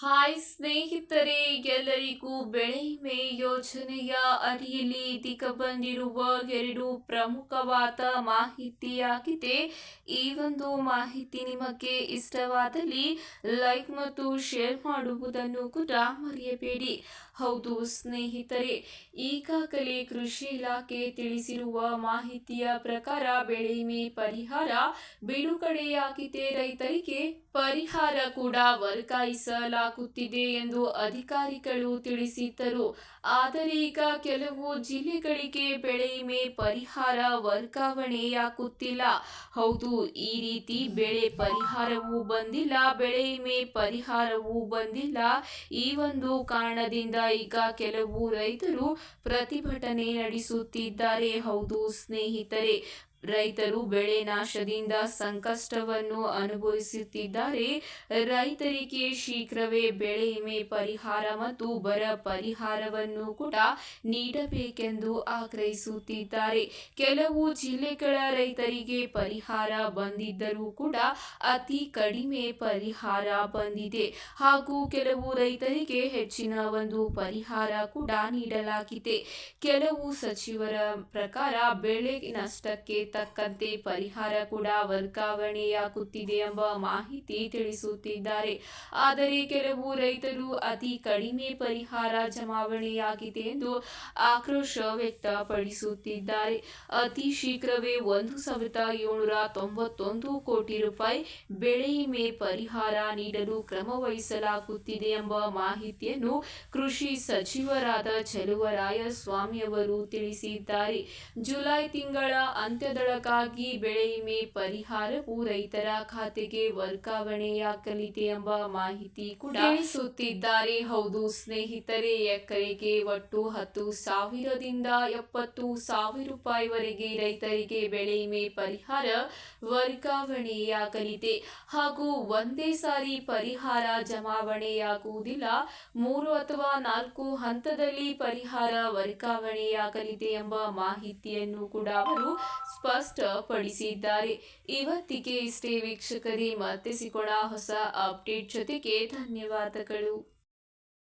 Hi ಸ್ನೇಹಿತರೆ, ಎಲ್ಲರಿಗೂ ಬೆಳೆ ವಿಮೆ ಯೋಜನೆಯ ಅಡಿಯಲ್ಲಿ ಇದೀಗ ಬಂದಿರುವ ಎರಡು ಪ್ರಮುಖವಾದ ಮಾಹಿತಿಯಾಗಿದೆ. ಈ ಒಂದು ಮಾಹಿತಿ ನಿಮಗೆ ಇಷ್ಟವಾದಲ್ಲಿ ಲೈಕ್ ಮತ್ತು ಶೇರ್ ಮಾಡುವುದನ್ನು ಕೂಡ ಮರೆಯಬೇಡಿ. ಹೌದು ಸ್ನೇಹಿತರೆ, ಈಗಾಗಲೇ ಕೃಷಿ ಇಲಾಖೆ ತಿಳಿಸಿರುವ ಮಾಹಿತಿಯ ಪ್ರಕಾರ ಬೆಳೆ ವಿಮೆ ಪರಿಹಾರ ಬಿಡುಗಡೆಯಾಗಿದೆ. ರೈತರಿಗೆ ಪರಿಹಾರ ಕೂಡ ವರ್ಗಾಯಿಸಲಾಗುತ್ತಿದೆ ಎಂದು ಅಧಿಕಾರಿಗಳು ತಿಳಿಸಿದ್ದರು. ಆದರೆ ಈಗ ಕೆಲವು ಜಿಲ್ಲೆಗಳಿಗೆ ಬೆಳೆ ವಿಮೆ ಪರಿಹಾರ ವರ್ಗಾವಣೆಯಾಗುತ್ತಿಲ್ಲ. ಹೌದು, ಈ ರೀತಿ ಬೆಳೆ ಪರಿಹಾರವೂ ಬಂದಿಲ್ಲ, ಬೆಳೆ ವಿಮೆ ಪರಿಹಾರವೂ ಬಂದಿಲ್ಲ. ಈ ಒಂದು ಕಾರಣದಿಂದ ಈಗ ಕೆಲವು ರೈತರು ಪ್ರತಿಭಟನೆ ನಡೆಸುತ್ತಿದ್ದಾರೆ. ಹೌದು, ಸ್ನೇಹಿತರೆ ರೈತರು ಬೆಳೆ ನಾಶದಿಂದ ಸಂಕಷ್ಟವನ್ನು ಅನುಭವಿಸುತ್ತಿದ್ದಾರೆ. ರೈತರಿಗೆ ಶೀಘ್ರವೇ ಬೆಳೆ ವಿಮೆ ಪರಿಹಾರ ಮತ್ತು ಬರ ಪರಿಹಾರವನ್ನು ಕೂಡ ನೀಡಬೇಕೆಂದು ಆಗ್ರಹಿಸುತ್ತಿದ್ದಾರೆ. ಕೆಲವು ಜಿಲ್ಲೆಗಳ ರೈತರಿಗೆ ಪರಿಹಾರ ಬಂದಿದ್ದರೂ ಕೂಡ ಅತಿ ಕಡಿಮೆ ಪರಿಹಾರ ಬಂದಿದೆ. ಹಾಗೂ ಕೆಲವು ರೈತರಿಗೆ ಹೆಚ್ಚಿನ ಒಂದು ಪರಿಹಾರ ಕೂಡ ನೀಡಲಾಗಿದೆ. ಕೆಲವು ಸಚಿವರ ಪ್ರಕಾರ ಬೆಳೆ ನಷ್ಟಕ್ಕೆ ತಕ್ಕಂತೆ ಪರಿಹಾರ ಕೂಡ ವರ್ಗಾವಣೆಯಾಗುತ್ತಿದೆ ಎಂಬ ಮಾಹಿತಿ ತಿಳಿಸುತ್ತಿದ್ದಾರೆ. ಆದರೆ ಕೆಲವು ರೈತರು ಅತಿ ಕಡಿಮೆ ಪರಿಹಾರ ಜಮಾವಣೆಯಾಗಿದೆ ಎಂದು ಆಕ್ರೋಶ ವ್ಯಕ್ತಪಡಿಸುತ್ತಿದ್ದಾರೆ. ಅತಿ ಶೀಘ್ರವೇ ಒಂದು ಸಾವಿರದ ಏಳುನೂರ ತೊಂಬತ್ತೊಂದು ಕೋಟಿ ರೂಪಾಯಿ ಬೆಳೆ ವಿಮೆ ಪರಿಹಾರ ನೀಡಲು ಕ್ರಮ ವಹಿಸಲಾಗುತ್ತಿದೆ ಎಂಬ ಮಾಹಿತಿಯನ್ನು ಕೃಷಿ ಸಚಿವರಾದ ಸ್ವಾಮಿ ಅವರು ತಿಳಿಸಿದ್ದಾರೆ. ಜುಲೈ ತಿಂಗಳ ಅಂತ್ಯದೊಳಗಾಗಿ ಬೆಳೆ ವಿಮೆ ಪರಿಹಾರವು ರೈತರ ಖಾತೆಗೆ ವರ್ಗಾವಣೆಯಾಗಲಿದೆ ಎಂಬ ಮಾಹಿತಿ ಕೂಡ ತಿಳಿಸುತ್ತಿದ್ದಾರೆ ಹೌದು, ಸ್ನೇಹಿತರೆ, ಎಕರೆಗೆ ಒಟ್ಟು ಹತ್ತು ಸಾವಿರದಿಂದ ಎಪ್ಪತ್ತು ಸಾವಿರ ರೂಪಾಯಿವರೆಗೆ ರೈತರಿಗೆ ಬೆಳೆ ವಿಮೆ ಪರಿಹಾರ ವರ್ಗಾವಣೆಯಾಗಲಿದೆ ಹಾಗೂ ಒಂದೇ ಸಾರಿ ಪರಿಹಾರ ಜಮಾವಣೆಯಾಗುವುದಿಲ್ಲ. ಮೂರು ಅಥವಾ ನಾಲ್ಕು ಹಂತದಲ್ಲಿ ಪರಿಹಾರ ವರ್ಗಾವಣೆಯಾಗಲಿದೆ ಎಂಬ ಮಾಹಿತಿಯನ್ನು ಕೂಡ ಅವರು ಸ್ಪಷ್ಟಪಡಿಸಿದ್ದಾರೆ. ಇವತ್ತಿಗೆ ಇಷ್ಟೇ ವೀಕ್ಷಕರೇ ಮತ್ತೆ ಸಿಗೋಣ ಹೊಸ ಅಪ್ಡೇಟ್ ಜೊತೆಗೆ ಧನ್ಯವಾದಗಳು.